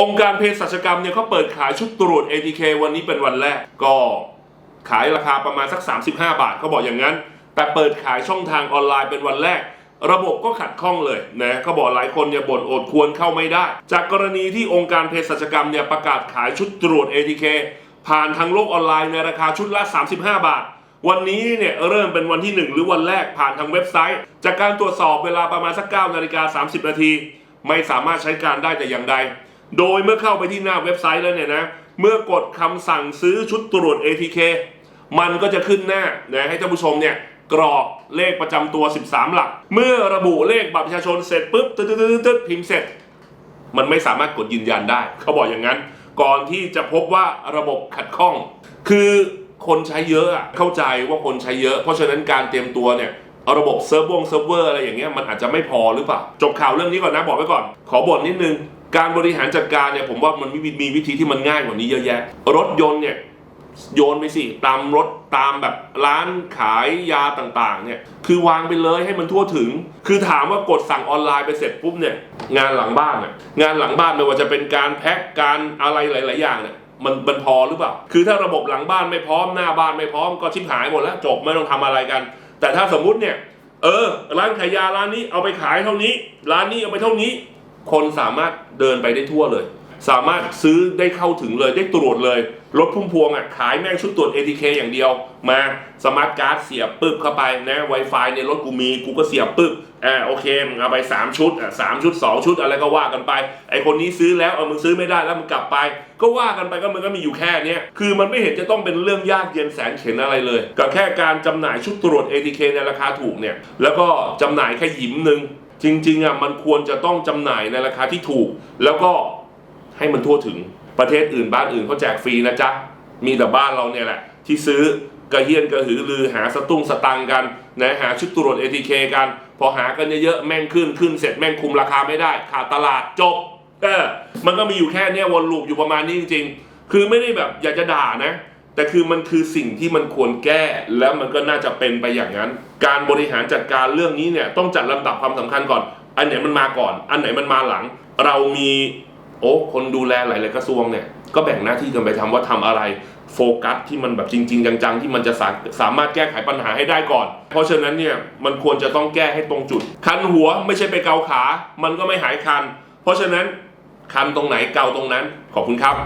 องค์การเภสัชกรรมเนี่ยเขาเปิดขายชุดตรวจ ATK วันนี้เป็นวันแรก ก็ขายราคาประมาณสัก 35 บาทเขาบอกอย่างนั้น แต่เปิดขายช่องทางออนไลน์เป็นวันแรก ระบบก็ขัดข้องเลยนะเขาบอกหลายคนเนี่ยบ่นโอดควรเข้าไม่ได้ จากกรณีที่องค์การเภสัชกรรมเนี่ยประกาศขายชุดตรวจ ATK ผ่านทางโลกออนไลน์ในราคาชุดละ 35 บาท วันนี้เนี่ยเริ่มเป็นวันที่ 1 หรือวันแรกผ่านทางเว็บไซต์ จากการตรวจสอบเวลาประมาณสัก9นาฬิกา30 นาทีไม่สามารถใช้การได้แต่อย่างใด โดยเมื่อเข้าไปที่หน้าเว็บไซต์แล้วเนี่ยนะ เมื่อกดคำสั่งซื้อชุดตรวจ ATK มันก็จะขึ้นหน้านะให้ท่านผู้ชมเนี่ยกรอกเลขประจำตัว 13 หลัก เมื่อระบุเลขบัตรประชาชนเสร็จปุ๊บตึ๊ดตึ๊ดตึ๊ดตึ๊ดพิมพ์เสร็จ มันไม่สามารถกดยืนยันได้ เขาบอกอย่างนั้น ก่อนที่จะพบว่าระบบขัดข้อง คือคนใช้เยอะอะเข้าใจว่าคนใช้เยอะ เพราะฉะนั้นการเตรียมตัวเนี่ยเอาระบบเซิร์ฟวงเซิร์ฟเวอร์อะไรอย่างเงี้ยมันอาจจะไม่พอหรือเปล่า จบข่าวเรื่องนี้ก่อนนะบอกไว้ก่อน ขอบ่นนิดนึง การบริหารจัดการเนี่ยผมว่ามันมีมีวิธีที่มันง่ายกว่านี้เยอะแยะ รถยนต์เนี่ยโยนไปสิตามรถตามแบบร้านขายยาต่างๆเนี่ยคือวางไปเลยให้มันทั่วถึง คือถามว่ากดสั่งออนไลน์ไปเสร็จปุ๊บเนี่ยงานหลังบ้านเนี่ยงานหลังบ้านไม่ว่าจะเป็นการแพ็คการอะไรหลาย ๆ อย่างเนี่ยมันมันพอหรือเปล่า คือถ้าระบบหลังบ้านไม่พร้อมหน้าบ้านไม่พร้อมก็ชิบหายหมดแล้วจบไม่ต้องทำอะไรกัน แต่ถ้าสมมุติเนี่ยเออร้านขายยาร้านนี้เอาไปขายเท่านี้ ร้านนี้เอาไปเท่านี้ คนสามารถเดินไปได้ทั่วเลย สามารถซื้อได้เข้าถึงเลยได้ตรวจเลยรถพุ่มพวงอะขายแม่งชุดตรวจ ATK อย่างเดียว มาสมาร์ทการ์ดเสียบปึ๊บเข้าไปนะ Wi-Fi ในรถกูมีกูก็เสียบปึ๊บอ่าโอเคมึงเอาไป 3 ชุดอะสามชุด 2 ชุดอะไรก็ว่ากันไปไอคนนี้ซื้อแล้วเออมึงซื้อไม่ได้แล้วมึงกลับไป ก็ว่ากันไปก็มันก็มีอยู่แค่เนี้ยคือมันไม่เห็นจะต้องเป็นเรื่องยากเย็นแสนเข็นอะไรเลยกับแค่การจำหน่ายชุดตรวจ ATK ในราคาถูกเนี่ยแล้วก็จำหน่ายแค่หยิมหนึ่ง จริงๆอะมันควรจะต้องจำหน่ายในราคาที่ถูก แล้วก็ให้มันทั่วถึงประเทศอื่นบ้านอื่นเขาแจกฟรีนะจ๊ะมีแต่บ้านเราเนี่ยแหละ ที่ซื้อกระเฮียนกระหือรือหาสตุ้งสตังกันนะหาชุดตรวจ ATK กัน พอหากันเยอะๆแม่งขึ้นขึ้นเสร็จแม่งคุมราคาไม่ได้ ขาดตลาดจบเออมันก็มีอยู่แค่เนี้ยวนลูปอยู่ประมาณนี้จริงๆ คือไม่ได้แบบอยากจะด่านะ แต่คือมันคือสิ่งที่มันควรแก้แล้วมันก็น่าจะเป็นไปอย่างนั้น การบริหารจัดการเรื่องนี้เนี่ยต้องจัดลำดับความสำคัญก่อน อันไหนมันมาก่อน อันไหนมันมาหลัง เรามีโอ้คนดูแลหลาย ๆ กระทรวงเนี่ยก็แบ่งหน้าที่กันไปทำว่าทำอะไรโฟกัสที่มันแบบจริง ๆ จัง ๆ ที่มันจะสาสามารถแก้ไขปัญหาให้ได้ก่อน เพราะฉะนั้นเนี่ยมันควรจะต้องแก้ให้ตรงจุด คันหัวไม่ใช่ไปเกาขา มันก็ไม่หายคัน เพราะฉะนั้นคันตรงไหนเกาตรงนั้น ขอบคุณครับ